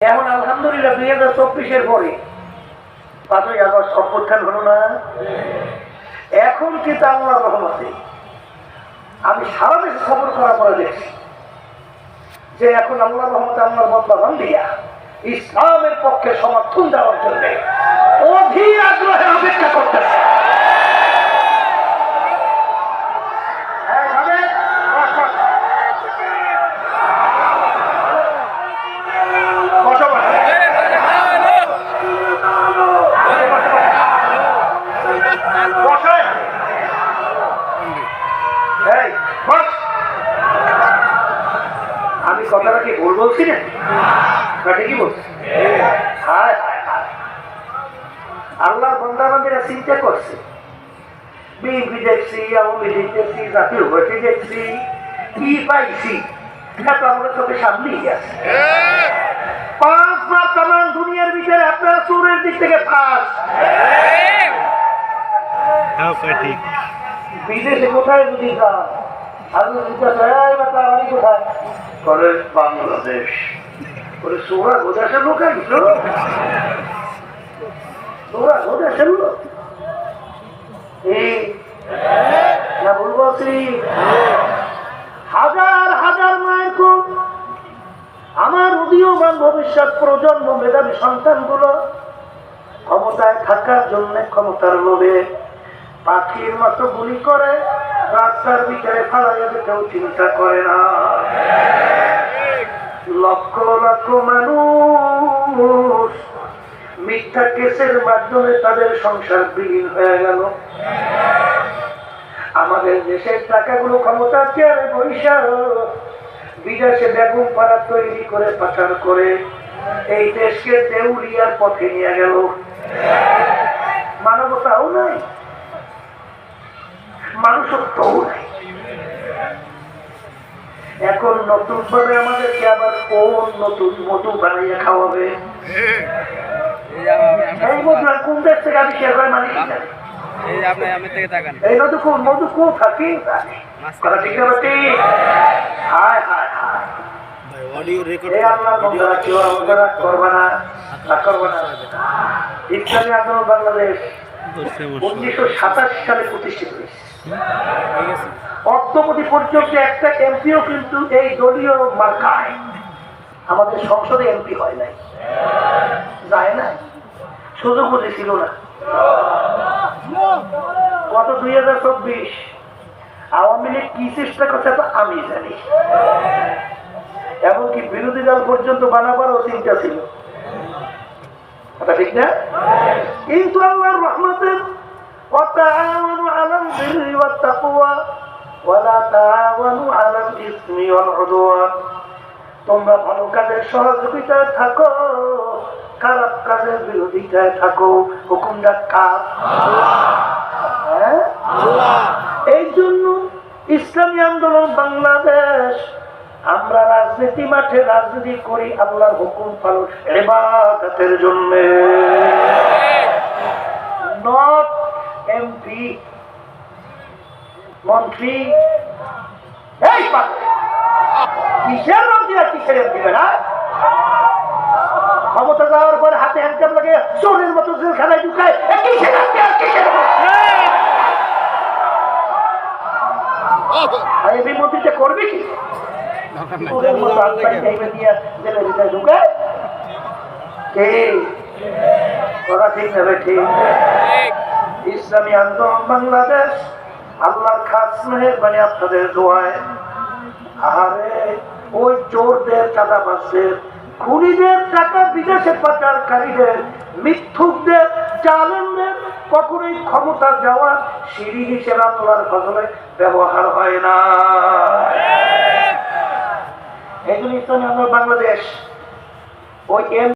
এখন আলহামদুলিল্লাহ দুই হাজার চব্বিশের পরে। পাঁচই আগস্ট অভ্যুত্থান হলো না। এখন কিন্তু আল্লাহ রহমতে আমি সারা দেশে খবর করা পরে দেখছি যে এখন আল্লাহ রহমতে আল্লাহ বদলা বান্দিয়া ইসলামের পক্ষে কথাটা কি ভুল বলছি না ঠিকই বলছি হায় হায় হায়। আল্লাহর বন্দাবান্দিরা চিন্তা করছে। বিএনপি দেখছি আওয়ামী লীগ দেখছি জাতীয় পার্টি দেখছি কি পাইছি? এটা তো আমাদের চোখে সামনেই আছে। পাঁচ বার তাম দুনিয়ার ভিতরে আপনারা চোরের দিক থেকে পাঁচ হ্যাঁ বিদেশে কোথায় যদি যান আমি জিজ্ঞাসা কোথায়? করে বাংলাদেশ। করে সোরা গোদাসের লোক আসলো সোরা লোক? হাজার হাজার মায়ের কোপ আমার উদীয়মান ভবিষ্যৎ প্রজন্ম, মেধাবী সন্তানগুলো ক্ষমতায় থাকার জন্য ক্ষমতার লোভে পাখির মতো গুলি করে, রাস্তার ভিতরে ফালাইয়া কেউ চিন্তা করে না। লক্ষ মানুষ। মিথ্যা কেসের মাধ্যমে তাদের সংসার বিলীন হয়ে গেল। আমাদের দেশের টাকাগুলো ক্ষমতা চেয়ারে পয়সা বিদেশে বেগুন পাড়া তৈরি করে পাচার করে এই দেশকে দেউলিয়ার পথে নিয়ে গেল। মানবতাও নাই, মানুষত্বও নাই। এখন নতুন ভাবে আমাদেরকে আবার কোন নতুন মধু বানাইয়া খাওয়াবে? এই মধু আর কোন দেশ থেকে আমি শেয়ার করে মালিক? এই মধু কোন মধু কোন থাকে? হায় হায় হায়। অডিও রেকর্ড করবে না করবে না। ইসলামী আন্দোলন বাংলাদেশ উনিশশো সাতাশি সালে প্রতিষ্ঠিত হয়েছে। অর্থপতি পর্যন্ত একটা এমপিও কিন্তু এই দলীয় মার্কায় আমাদের সংসদে এমপি হয় নাই যায় না সুযোগ বুঝে ছিল না গত দুই হাজার চব্বিশ আওয়ামী লীগ কি চেষ্টা করছে তা আমি জানি এমনকি বিরোধী দল পর্যন্ত বানাবারও চিন্তা ছিল কথা ঠিক না কিন্তু আল্লাহর রহমতের وتعاونوا على البر والتقوى ولا تعاونوا على الاثم والعدوان তোমরা ভালো কাজের সহযোগিতায় থাকো খারাপ কাজের বিরোধিতায় থাকো হুকুমটা কার হ্যাঁ? এই জন্য ইসলামী আন্দোলন বাংলাদেশ আমরা রাজনীতি মাঠে রাজনীতি করি আল্লাহর হুকুম পালন এবাদতের জন্য নট এমপি মন্ত্রী এই কিসের মন্ত্রী আর কিসের এমপি না ক্ষমতা যাওয়ার পরে হাতে হ্যান্ডকাপ লাগে, চোরের মতো জেলখানায় ঢুকায়। কিসের কিসের আর মন্ত্রীটা করবে কি? ঢুকায়। ঠিক ঠিক। ইসলামী আন্দোলন, বাংলাদেশ। আল্লাহর খাস মেহরবানি আপনাদের দোয়ায়। আহারে, ওই চোরদের চাঁদাবাসদের খুনিদের টাকা বিদেশে পাচারকারীদের, মিথ্যুকদের চালনদের কখনোই ক্ষমতা যাওয়ার সিঁড়ি হিসেবে আল্লাহর ফসলে ব্যবহার হয় না। এই জন্য আন্দোলন বাংলাদেশ, ওই এম